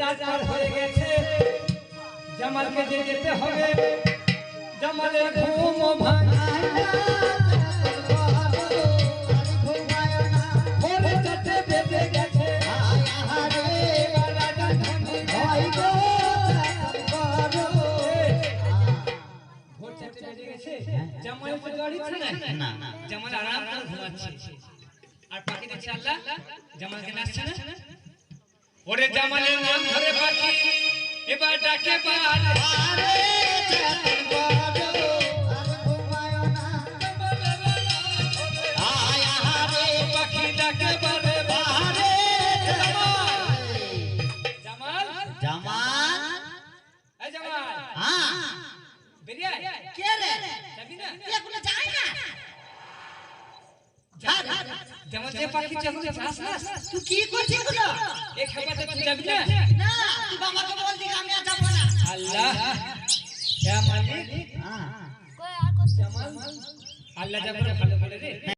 রাত পার হয়ে গেছে। জামালকে যেতে হবে। জামালের ঘুম গেছে। জামাল আরাম করে ঘুমাচ্ছে। আর পাখি দেখছে আল্লাহ জামালকে নাচছে না? ওরে জামালের নাম ধরে পাখি এবার ডাকে পার পাখি ডাকে পারে বাহারে জামাল জামাল এই জামাল যাবি না না তুই বাবাকে বল দিকে আমি আর যাব না। আল্লাহ। ইয়া মালিক। জামাল আল্লাহ যা করে ভালো করে রে।